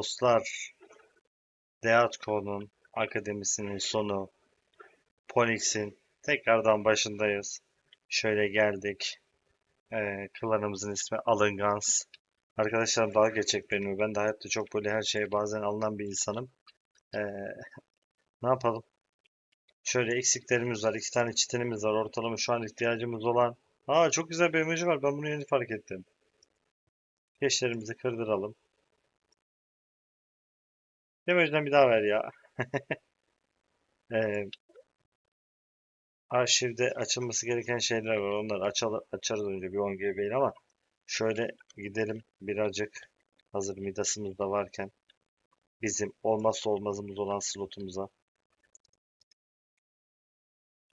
Dostlar, Deatko'nun akademisinin sonu, Polix'in tekrardan başındayız. Şöyle geldik. Ee, klanımızın ismi Alıngans. Arkadaşlar dalga geçecek benimle. Ben de hayatta çok böyle her şeye bazen alınan bir insanım. Ee, ne yapalım? Şöyle eksiklerimiz var. iki tane çitinimiz var. Ortalama şu an ihtiyacımız olan. Aa çok güzel bir emoji var. Ben bunu yeni fark ettim. Keşlerimizi kırdıralım. Demojiden bir daha ver ya. Ee, arşivde açılması gereken şeyler var. Onları açalım, açarız önce bir 10 GB ama şöyle gidelim birazcık hazır Midas'ımız da varken bizim olmazsa olmazımız olan slotumuza.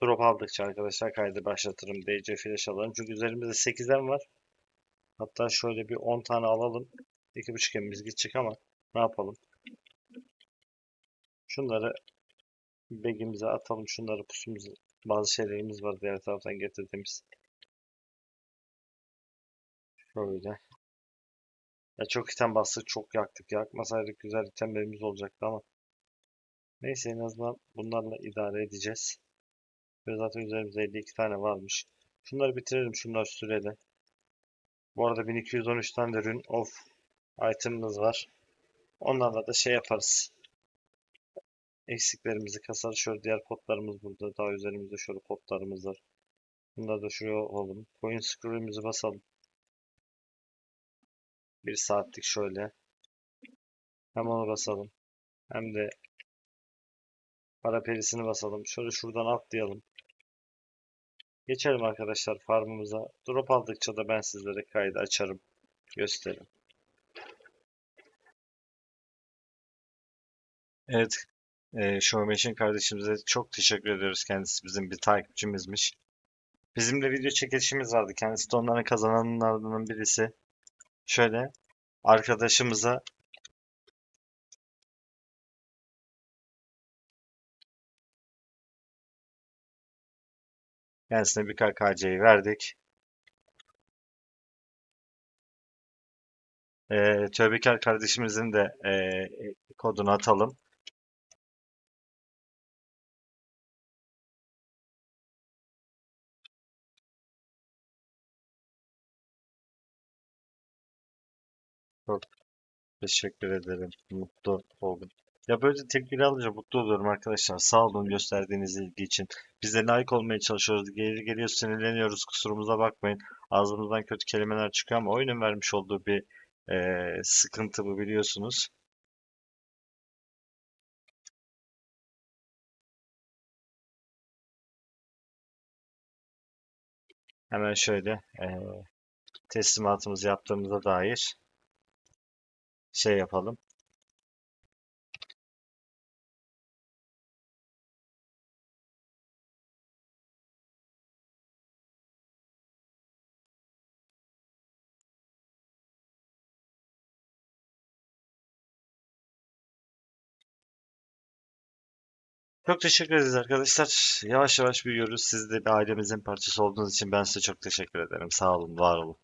Drop aldıkça arkadaşlar kaydı başlatırım. DC flash alalım. Çünkü üzerimizde 8'den var. Hatta şöyle bir 10 tane alalım. 2.5 gemimiz gidecek ama ne yapalım? Şunları bagimize atalım. Şunları pusumuzu bazı şeylerimiz var diğer taraftan getirdiğimiz. Şöyle. Ya çok item bastık, çok yaktık. Yakmasaydık güzel itemlerimiz olacaktı ama. Neyse en azından bunlarla idare edeceğiz. Ve zaten üzerimizde 52 tane varmış. Şunları bitirelim. Şunlar süreli. Bu arada 1213 tane de Rune of item'ımız var. Onlarla da şey yaparız. Eksiklerimizi kasar. Şöyle diğer potlarımız burada. Daha üzerimizde şöyle potlarımız var. Bunları da şuraya alalım. Coin screw'imizi basalım. Bir saatlik şöyle. Hem onu basalım. Hem de para perisini basalım. Şöyle şuradan atlayalım. Geçelim arkadaşlar farmımıza. Drop aldıkça da ben sizlere kaydı açarım. Gösteririm. Evet. E, Showmation kardeşimize çok teşekkür ediyoruz. Kendisi bizim bir takipçimizmiş. Bizimle video çekilişimiz vardı. Kendisi de onların kazananlardan birisi. Şöyle arkadaşımıza kendisine bir KKC'yi verdik. Ee, Tövbekar kardeşimizin de e, kodunu atalım. Çok teşekkür ederim. Mutlu oldum. Ya böyle tepkiler alınca mutlu oluyorum arkadaşlar. Sağ olun gösterdiğiniz ilgi için. Biz de layık olmaya çalışıyoruz. Geri geliyor sinirleniyoruz. Kusurumuza bakmayın. Ağzımızdan kötü kelimeler çıkıyor ama oyunun vermiş olduğu bir eee, sıkıntı bu biliyorsunuz. Hemen şöyle eee, teslimatımızı yaptığımıza dair şey yapalım. Çok teşekkür ederiz arkadaşlar. Yavaş yavaş büyüyoruz. Siz de ailemizin parçası olduğunuz için ben size çok teşekkür ederim. Sağ olun, var olun.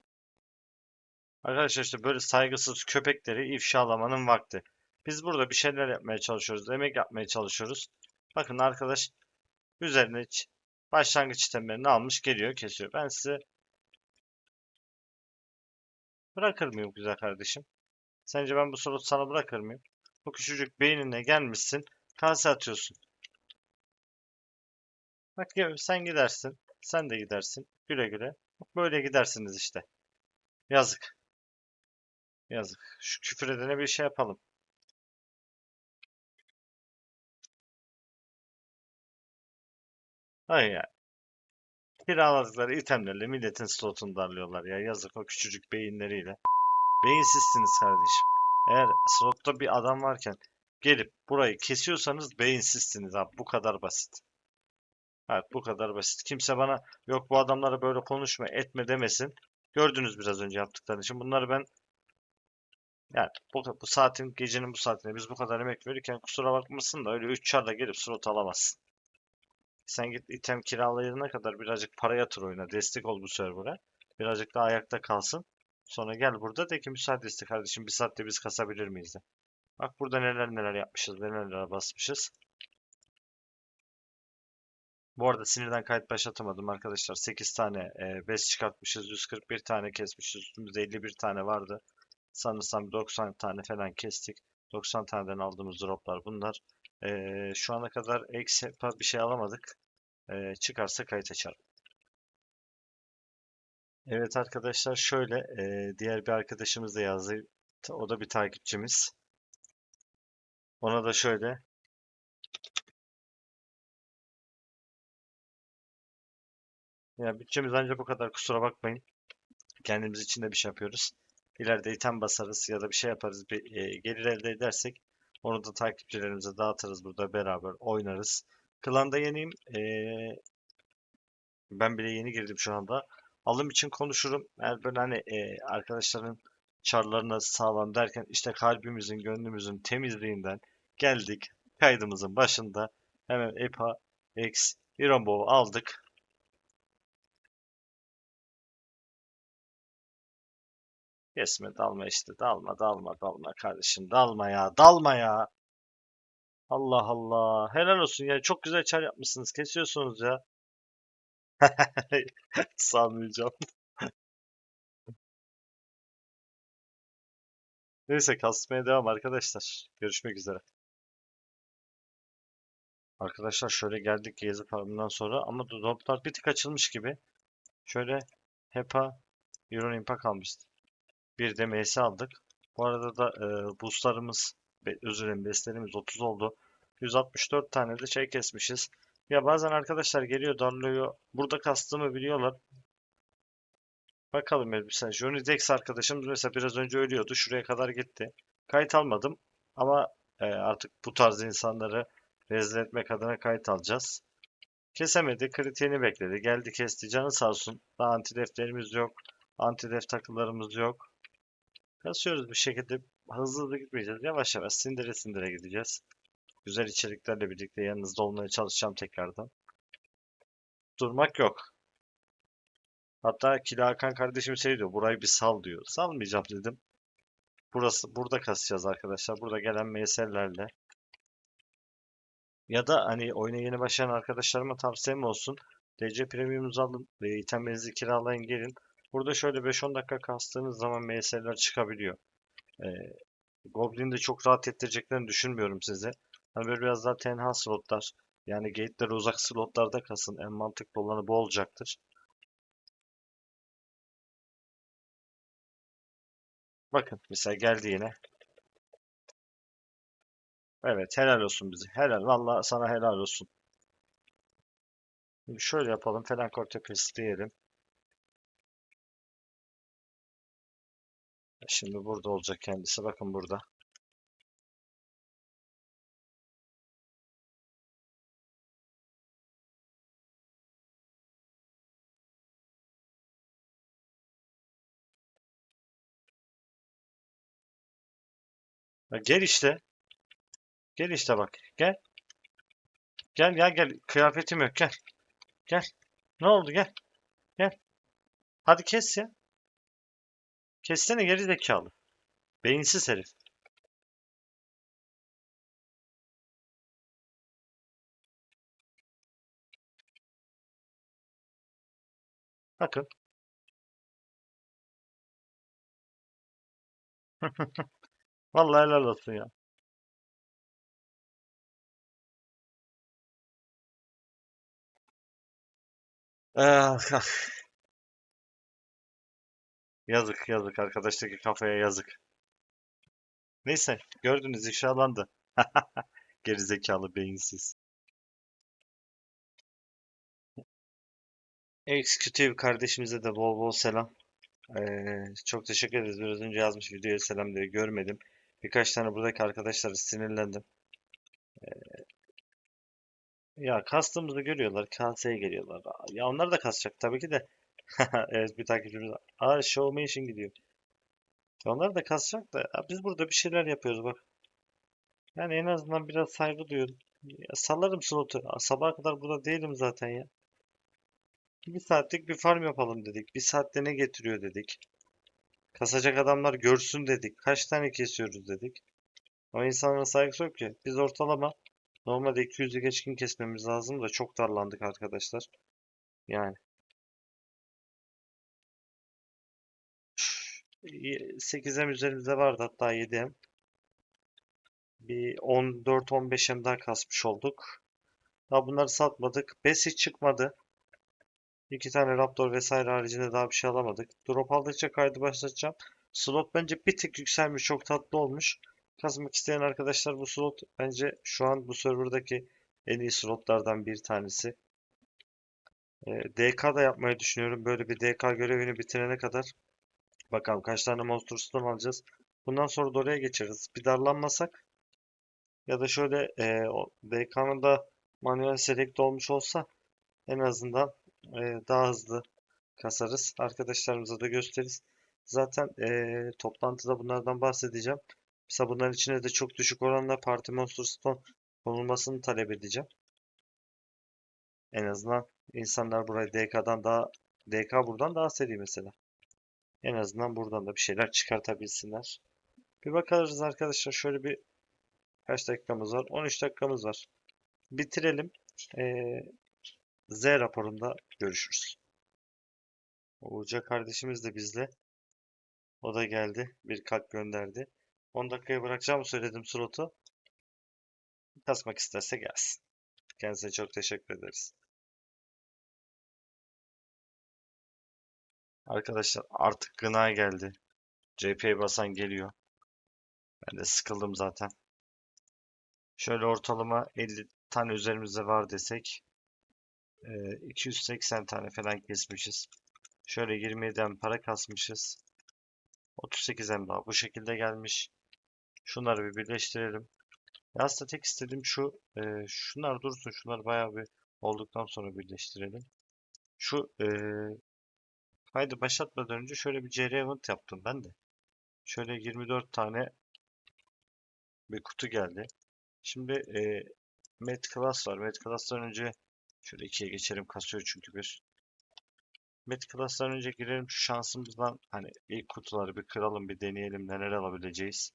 Arkadaşlar işte böyle saygısız köpekleri ifşalamanın vakti. Biz burada bir şeyler yapmaya çalışıyoruz. Emek yapmaya çalışıyoruz. Bakın arkadaş üzerine başlangıç itemlerini almış geliyor kesiyor. Ben size bırakır mıyım güzel kardeşim? Sence ben bu slotu sana bırakır mıyım? Bu küçücük beynine gelmişsin. Kase atıyorsun. Bak ya sen gidersin. Sen de gidersin. Güle güle. Böyle gidersiniz işte. Yazık. Yazık. Şu küfür edene bir şey yapalım. Hayır ya. Kiraladıkları itemlerle milletin slotunu darlıyorlar ya. Yazık o küçücük beyinleriyle. Beyinsizsiniz kardeşim. Eğer slotta bir adam varken gelip burayı kesiyorsanız beyinsizsiniz abi. Bu kadar basit. Evet bu kadar basit. Kimse bana yok bu adamlara böyle konuşma etme demesin. Gördünüz biraz önce yaptıkları için. Bunları ben yani bu, bu saatin gecenin bu saatinde biz bu kadar emek verirken kusura bakmasın da öyle 3 çarla gelip slot alamazsın. Sen git item kiralayana kadar birazcık para yatır oyuna. Destek ol bu server'a. Birazcık daha ayakta kalsın. Sonra gel burada de ki müsaade iste kardeşim bir saatte biz kasabilir miyiz de. Bak burada neler neler yapmışız, neler neler basmışız. Bu arada sinirden kayıt başlatamadım arkadaşlar. 8 tane e, bez çıkartmışız. 141 tane kesmişiz. Üstümüzde 51 tane vardı. Sanırsam 90 tane falan kestik. 90 taneden aldığımız droplar bunlar. E, şu ana kadar eksi bir şey alamadık. E, çıkarsa kayıt açarım. Evet arkadaşlar şöyle e, diğer bir arkadaşımız da yazdı. O da bir takipçimiz. Ona da şöyle Ya bütçemiz ancak bu kadar kusura bakmayın. Kendimiz için de bir şey yapıyoruz. İleride item basarız ya da bir şey yaparız. Bir e, gelir elde edersek onu da takipçilerimize dağıtırız burada beraber oynarız. Klanda yeniyim. E, ben bile yeni girdim şu anda. Alım için konuşurum. Eğer böyle hani e, arkadaşların çarlarına sağlam derken işte kalbimizin, gönlümüzün temizliğinden geldik. Kaydımızın başında hemen EPA X Iron Bow aldık. Kesme dalma işte dalma dalma dalma kardeşim dalma ya dalma ya. Allah Allah helal olsun ya çok güzel çar yapmışsınız kesiyorsunuz ya. Sanmayacağım. Neyse kasmaya devam arkadaşlar. Görüşmek üzere. Arkadaşlar şöyle geldik gezi farmından sonra ama droplar bir tık açılmış gibi. Şöyle HEPA Euro Impact almıştı. Bir de MS aldık. Bu arada da e, boostlarımız, özür dilerim beslerimiz 30 oldu. 164 tane de şey kesmişiz. Ya bazen arkadaşlar geliyor darlıyor. Burada kastımı biliyorlar. Bakalım mesela Johnny Dex arkadaşımız mesela biraz önce ölüyordu. Şuraya kadar gitti. Kayıt almadım. Ama e, artık bu tarz insanları rezil etmek adına kayıt alacağız. Kesemedi. Kritiğini bekledi. Geldi kesti. Canı sağ olsun. Daha anti defterimiz yok. Anti def takılarımız yok. Kasıyoruz bir şekilde. Hızlı hızlı gitmeyeceğiz. Yavaş yavaş sindire sindire gideceğiz. Güzel içeriklerle birlikte yanınızda olmaya çalışacağım tekrardan. Durmak yok. Hatta Kila Hakan kardeşim şey diyor. Burayı bir sal diyor. Salmayacağım dedim. Burası, burada kasacağız arkadaşlar. Burada gelen MS'lerle. Ya da hani oyuna yeni başlayan arkadaşlarıma tavsiyem olsun. DC Premium'unuzu alın ve itemlerinizi kiralayın gelin. Burada şöyle 5-10 dakika kastığınız zaman MS'ler çıkabiliyor. Ee, Goblin'de çok rahat ettireceklerini düşünmüyorum size. Hani böyle biraz daha tenha slotlar yani gate'lere uzak slotlarda kasın. En mantıklı olanı bu olacaktır. Bakın mesela geldi yine. Evet helal olsun bize. Helal. Vallahi sana helal olsun. Şimdi şöyle yapalım. Felankor tepesi diyelim. Şimdi burada olacak kendisi. Bakın burada. Gel işte. Gel işte bak. Gel. Gel gel gel. Kıyafetim yok. Gel. Gel. Ne oldu? Gel. Gel. Hadi kes ya. Kessene geri zekalı. Beyinsiz herif. Bakın. Vallahi helal olsun ya. Ah, ah. Yazık yazık arkadaştaki kafaya yazık. Neyse gördünüz ifşalandı. Gerizekalı beyinsiz. Executive kardeşimize de bol bol selam. Ee, çok teşekkür ederiz. Biraz önce yazmış videoya selam diye görmedim. Birkaç tane buradaki arkadaşlara sinirlendim. Ee, ya kastığımızı görüyorlar. Kaseye geliyorlar. Ya onlar da kasacak tabii ki de. Evet bir takipçimiz. Aa Showmation gidiyor. Ya onlar da kasacak da biz burada bir şeyler yapıyoruz bak. Yani en azından biraz saygı duyuyorum. Ya sallarım slotu. Sabaha kadar burada değilim zaten ya. Bir saatlik bir farm yapalım dedik. Bir saatte ne getiriyor dedik. Kasacak adamlar görsün dedik. Kaç tane kesiyoruz dedik. Ama insanlara saygısı yok ki. Biz ortalama normalde 200'ü geçkin kesmemiz lazım da çok darlandık arkadaşlar. Yani 8M üzerimizde vardı hatta 7M. Bir 14-15M daha kasmış olduk. Daha bunları satmadık. Bes çıkmadı. İki tane Raptor vesaire haricinde daha bir şey alamadık. Drop aldıkça kaydı başlatacağım. Slot bence bir tık yükselmiş. Çok tatlı olmuş. Kazmak isteyen arkadaşlar bu slot bence şu an bu serverdaki en iyi slotlardan bir tanesi. Ee, DK da yapmayı düşünüyorum. Böyle bir DK görevini bitirene kadar bakalım kaç tane Monster Stone alacağız. Bundan sonra da oraya geçeriz. Bir darlanmasak ya da şöyle e, DK'nın da manuel select olmuş olsa en azından e, daha hızlı kasarız. Arkadaşlarımıza da gösteririz. Zaten e, toplantıda bunlardan bahsedeceğim. Mesela bunların içine de çok düşük oranla Party Monster Stone konulmasını talep edeceğim. En azından insanlar buraya DK'dan daha DK buradan daha seri mesela. En azından buradan da bir şeyler çıkartabilsinler. Bir bakarız arkadaşlar. Şöyle bir kaç dakikamız var? 13 dakikamız var. Bitirelim. Ee, Z raporunda görüşürüz. Uğurca kardeşimiz de bizle. O da geldi. Bir kalp gönderdi. 10 dakikaya bırakacağımı söyledim slotu. Kasmak isterse gelsin. Kendisine çok teşekkür ederiz. Arkadaşlar artık gına geldi. CP'ye basan geliyor. Ben de sıkıldım zaten. Şöyle ortalama 50 tane üzerimizde var desek 280 tane falan kesmişiz. Şöyle 27'den para kasmışız. 38 daha bu şekilde gelmiş. Şunları bir birleştirelim. Ya aslında tek istediğim şu. E, şunlar dursun. Şunlar bayağı bir olduktan sonra birleştirelim. Şu e, kaydı başlatmadan önce şöyle bir CR event yaptım ben de. Şöyle 24 tane bir kutu geldi. Şimdi e, Med Class var. Med Class'tan önce şöyle ikiye geçelim. Kasıyor çünkü bir. Med Class'tan önce girelim şu şansımızdan hani ilk kutuları bir kıralım bir deneyelim neler alabileceğiz.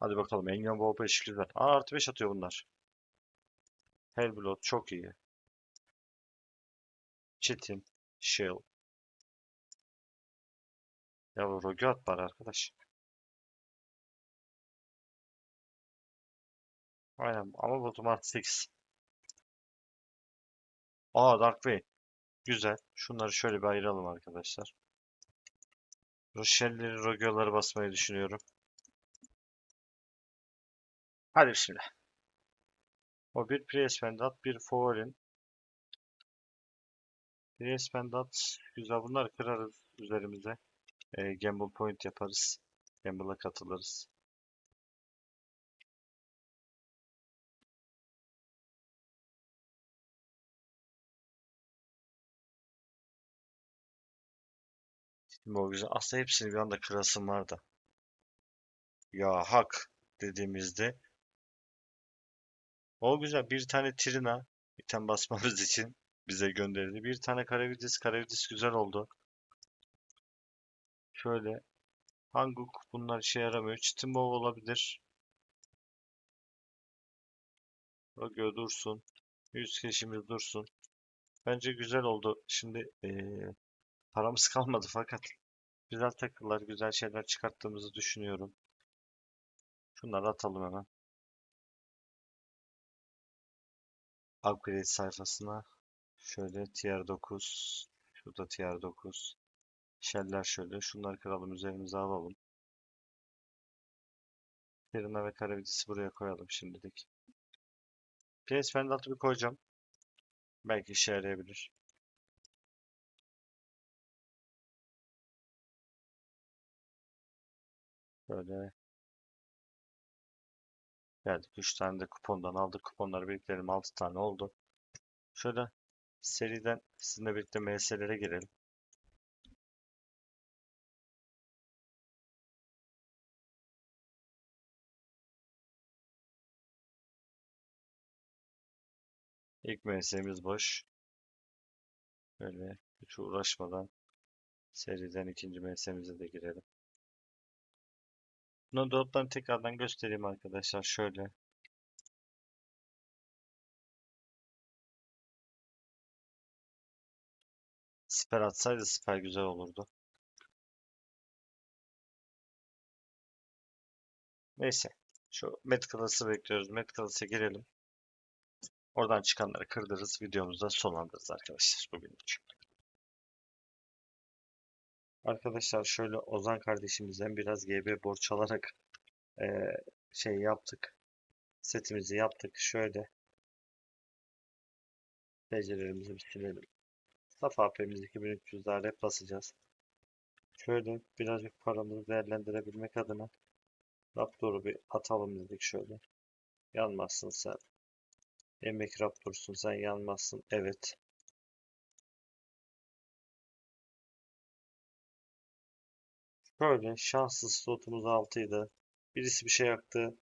Hadi bakalım. Engin Volpa eşlik güzel. Aa artı 5 atıyor bunlar. Hellblood çok iyi. Çetin. Shell. Ya Rogu at bari arkadaş. Aynen ama botum artı 8. Aa Dark Way. Güzel. Şunları şöyle bir ayıralım arkadaşlar. Rochelleri, Rogue'ları basmayı düşünüyorum. Hadi bismillah. O bir Priespendat, bir Favorin. Priespendat güzel. Bunları kırarız üzerimize. E, gamble point yaparız. Gamble'a katılırız. Şimdi o güzel. Aslında hepsini bir anda kırasım var da. Ya hak dediğimizde o güzel. Bir tane Trina item basmamız için bize gönderildi. Bir tane Karavidis. Karavidis güzel oldu. Şöyle. Hanguk bunlar işe yaramıyor. Chitimov olabilir. Rogyo dursun. Yüz keşimiz dursun. Bence güzel oldu. Şimdi ee, paramız kalmadı fakat güzel takılar, güzel şeyler çıkarttığımızı düşünüyorum. Şunları atalım hemen. Upgrade sayfasına şöyle tier 9 şurada tier 9 Shell'ler şöyle. Şunları kıralım. Üzerimize alalım. Pirina ve karavidisi buraya koyalım şimdilik. PS Pendant'ı bir koyacağım. Belki işe yarayabilir. Böyle geldik. 3 tane de kupondan aldık. Kuponları biriktirelim. 6 tane oldu. Şöyle seriden sizinle birlikte MS'lere girelim. İlk MS'miz boş. Böyle hiç uğraşmadan seriden ikinci MS'mize de girelim. Nodot'tan tekrardan göstereyim arkadaşlar. Şöyle. Siper atsaydı siper güzel olurdu. Neyse. Şu Met Class'ı bekliyoruz. Met Class'a girelim. Oradan çıkanları kırdırırız. Videomuzu da sonlandırırız arkadaşlar bugün için. Arkadaşlar şöyle Ozan kardeşimizden biraz GB borç alarak eee, şey yaptık. Setimizi yaptık. Şöyle becerilerimizi bir silelim. Saf AP'miz 2300 daha rep basacağız. Şöyle birazcık paramızı değerlendirebilmek adına Raptor'u bir atalım dedik şöyle. Yanmazsın sen. Emek Raptor'sun sen yanmazsın. Evet. Şöyle şanssız slotumuz 6'ydı. Birisi bir şey yaktı.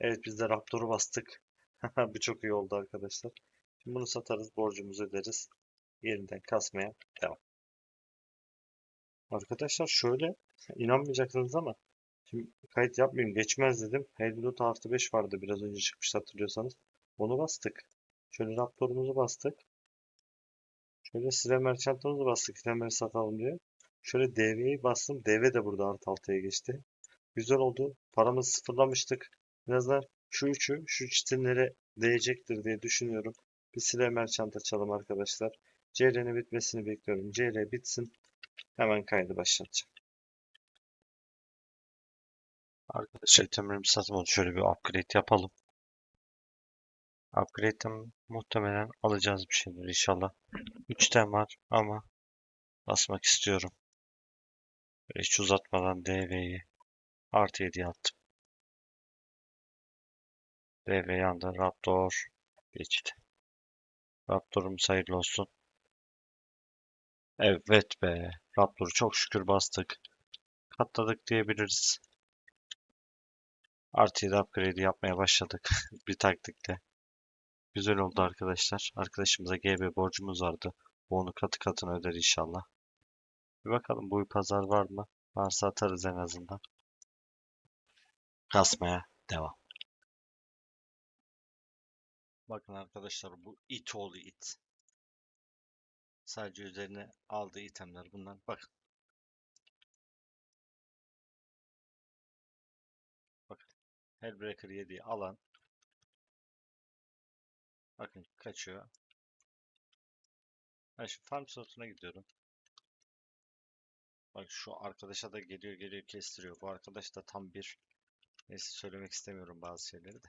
Evet biz de Raptor'u bastık. Bu çok iyi oldu arkadaşlar. Şimdi bunu satarız, borcumuzu öderiz. Yeniden kasmaya devam. Arkadaşlar şöyle inanmayacaksınız ama şimdi kayıt yapmayayım geçmez dedim. Hellblood artı 5 vardı biraz önce çıkmıştı hatırlıyorsanız. Onu bastık. Şöyle Raptor'umuzu bastık. Şöyle Silah Merchant'ımızı bastık. Silah satalım diye. Şöyle DV'yi bastım. DV de burada artı 6'ya geçti. Güzel oldu. Paramızı sıfırlamıştık. Biraz da şu üçü, şu çitinlere değecektir diye düşünüyorum. Bir silah merchant açalım arkadaşlar. CR'nin bitmesini bekliyorum. CR bitsin. Hemen kaydı başlatacağım. Arkadaşlar itemlerimizi satmadı. Şöyle bir upgrade yapalım. Upgrade'den muhtemelen alacağız bir şeyler inşallah. 3 tem var ama basmak istiyorum. Böyle hiç uzatmadan DV'yi artı 7'ye attım. DV yanında Raptor geçti. Raptor'umuz hayırlı olsun. Evet be. Raptor'u çok şükür bastık. Katladık diyebiliriz. Artı 7 upgrade'i yapmaya başladık. bir taktikle. Güzel oldu arkadaşlar. Arkadaşımıza GB borcumuz vardı. Bu onu katı katına öder inşallah. Bir bakalım bu pazar var mı? Varsa atarız en azından. Kasmaya devam. Bakın arkadaşlar bu it oğlu it. Sadece üzerine aldığı itemler bunlar. Bakın. Bakın. Hellbreaker yediği alan. Bakın kaçıyor. Ben şimdi farm slotuna gidiyorum. Bak şu arkadaşa da geliyor geliyor kestiriyor. Bu arkadaş da tam bir neyse söylemek istemiyorum bazı şeyleri de.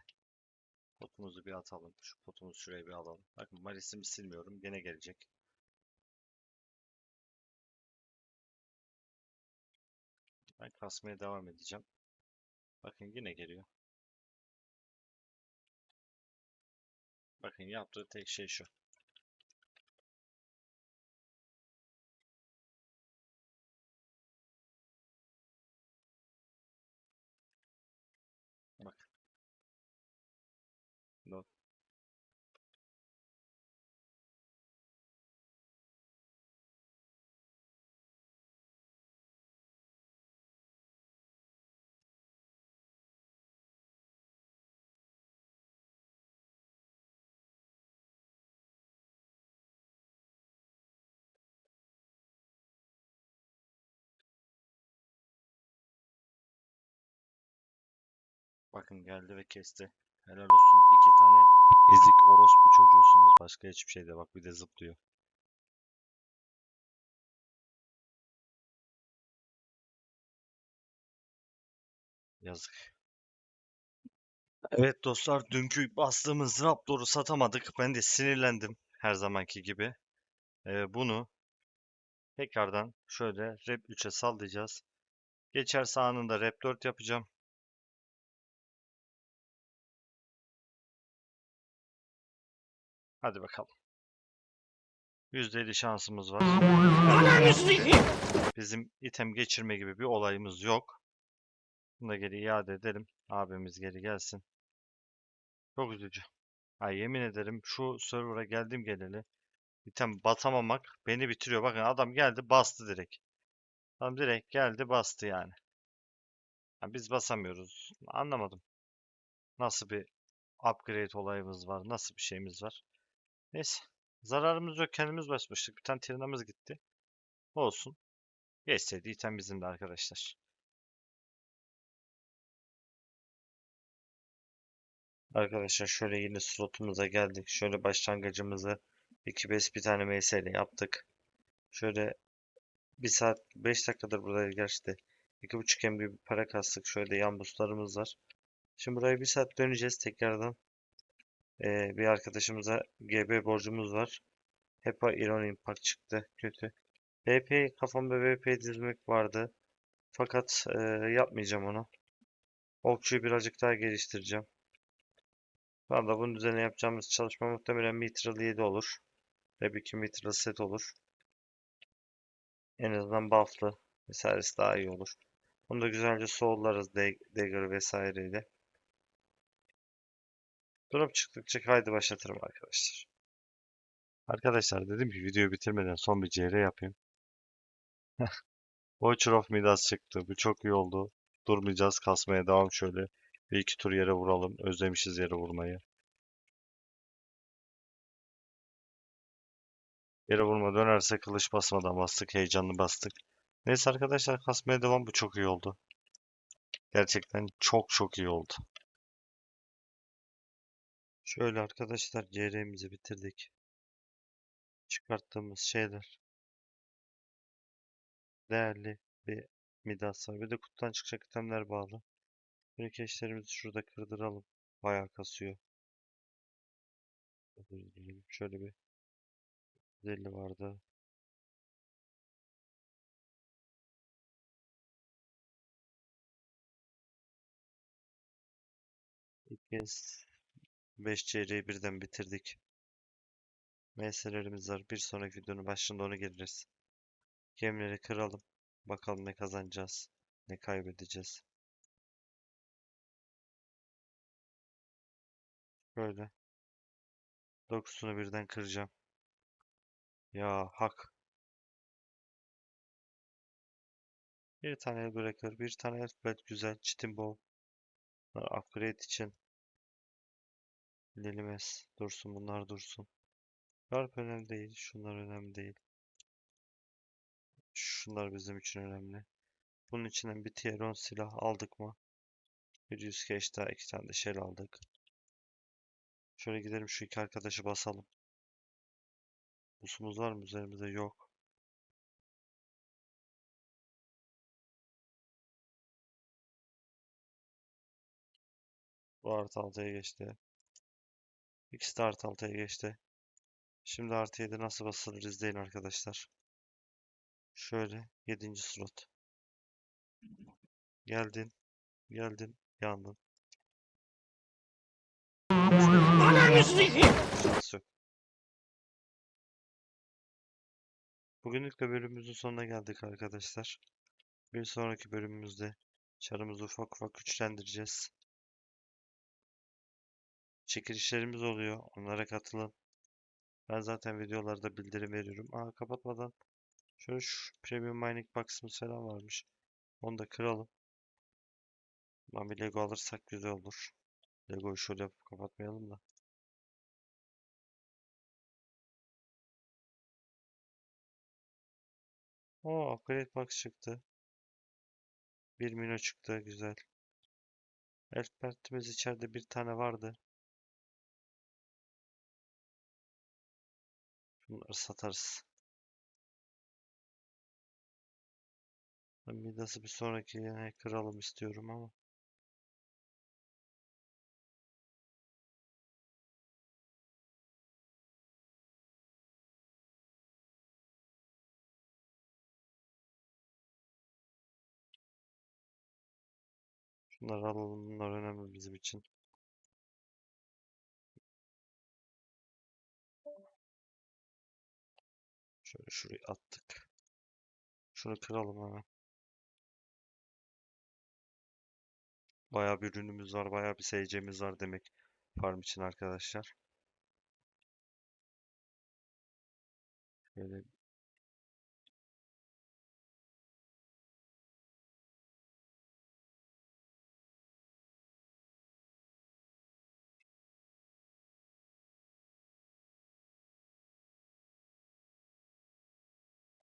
Potumuzu bir atalım. Şu potumuzu şuraya bir alalım. Bakın Maris'imi silmiyorum. Gene gelecek. Ben kasmaya devam edeceğim. Bakın yine geliyor. Bakın yaptığı tek şey şu. Bakın geldi ve kesti. Helal olsun. İki tane ezik orospu çocuğusunuz. Başka hiçbir şey de bak bir de zıplıyor. Yazık. Evet dostlar dünkü bastığımız Raptor'u satamadık. Ben de sinirlendim her zamanki gibi. Ee, bunu tekrardan şöyle Rap 3'e sallayacağız. Geçerse anında Rap 4 yapacağım. Hadi bakalım. %50 şansımız var. Bizim item geçirme gibi bir olayımız yok. Bunu da geri iade edelim. Abimiz geri gelsin. Çok üzücü. Ay yemin ederim şu server'a geldim geleli. item batamamak beni bitiriyor. Bakın adam geldi bastı direkt. Adam direkt geldi bastı yani. Ha, biz basamıyoruz. Anlamadım. Nasıl bir upgrade olayımız var? Nasıl bir şeyimiz var? Neyse. Zararımız yok. Kendimiz basmıştık. Bir tane tirinamız gitti. Olsun. Geçseydi item bizim de arkadaşlar. Arkadaşlar şöyle yine slotumuza geldik. Şöyle başlangıcımızı 2 bes bir tane MS yaptık. Şöyle 1 saat 5 dakikadır buradayız gerçi de 2.5 MB bir para kastık. Şöyle yan boostlarımız var. Şimdi buraya 1 saat döneceğiz tekrardan. Ee, bir arkadaşımıza GB borcumuz var. HEPA Iron Impact çıktı. Kötü. VP kafamda VP dizmek vardı. Fakat e, yapmayacağım onu. Okçuyu birazcık daha geliştireceğim. Şu anda bunun üzerine yapacağımız çalışma muhtemelen Mitral 7 olur. Ve bir iki Mitral set olur. En azından buff'lı vesairesi daha iyi olur. Bunu da güzelce soğullarız Dagger vesaireyle. Durum çıktıkça kaydı başlatırım arkadaşlar. Arkadaşlar dedim ki videoyu bitirmeden son bir CR yapayım. Watcher of Midas çıktı. Bu çok iyi oldu. Durmayacağız. Kasmaya devam şöyle. Bir iki tur yere vuralım. Özlemişiz yere vurmayı. Yere vurma dönerse kılıç basmadan bastık. Heyecanlı bastık. Neyse arkadaşlar kasmaya devam. Bu çok iyi oldu. Gerçekten çok çok iyi oldu. Şöyle arkadaşlar CR'mizi bitirdik. Çıkarttığımız şeyler. Değerli bir Midas var. Bir de kutudan çıkacak itemler bağlı. Brekeşlerimizi şurada kırdıralım. Bayağı kasıyor. Şöyle bir 150 vardı. İlk kez 5 çeyreği birden bitirdik. Meselelerimiz var. Bir sonraki videonun başında onu geliriz. Gemileri kıralım. Bakalım ne kazanacağız. Ne kaybedeceğiz. Böyle. Dokusunu birden kıracağım. Ya hak. Bir tane Elbreaker, bir tane Elfbelt güzel. Chitin Bow. Bunlar upgrade için. Lilimes dursun bunlar dursun. Garp önemli değil. Şunlar önemli değil. Şunlar bizim için önemli. Bunun içinden bir tier 10 silah aldık mı? Bir 100 cash daha iki tane de shell aldık. Şöyle gidelim şu iki arkadaşı basalım. Busumuz var mı üzerimizde? Yok. Bu artı 6'ya geçti. İkisi de artı 6'ya geçti. Şimdi artı 7 nasıl basılır izleyin arkadaşlar. Şöyle 7. slot. Geldin. Geldin. Yandın. Bugünlük de bölümümüzün sonuna geldik arkadaşlar. Bir sonraki bölümümüzde çarımızı ufak ufak güçlendireceğiz. Çekilişlerimiz oluyor. Onlara katılın. Ben zaten videolarda bildirim veriyorum. Aa kapatmadan şöyle şu Premium Mining Box'ımız falan varmış. Onu da kıralım. Lan bir Lego alırsak güzel olur. Lego'yu şöyle yapıp kapatmayalım da. Oo upgrade box çıktı. Bir mino çıktı güzel. Elfbert'imiz içeride bir tane vardı. Bunları satarız. Midas'ı bir sonraki yine kıralım istiyorum ama. Şunları alalım. Bunlar önemli bizim için. Şöyle şuraya attık. Şunu kıralım hemen. Bayağı bir ürünümüz var, bayağı bir seyircimiz var demek farm için arkadaşlar. Şöyle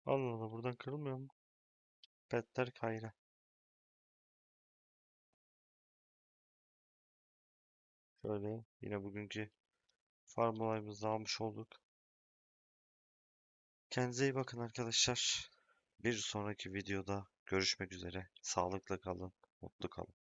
Allah Allah buradan kırılmıyor mu? Petler kayra. Şöyle yine bugünkü farm olayımızı almış olduk. Kendinize iyi bakın arkadaşlar. Bir sonraki videoda görüşmek üzere. Sağlıkla kalın, mutlu kalın.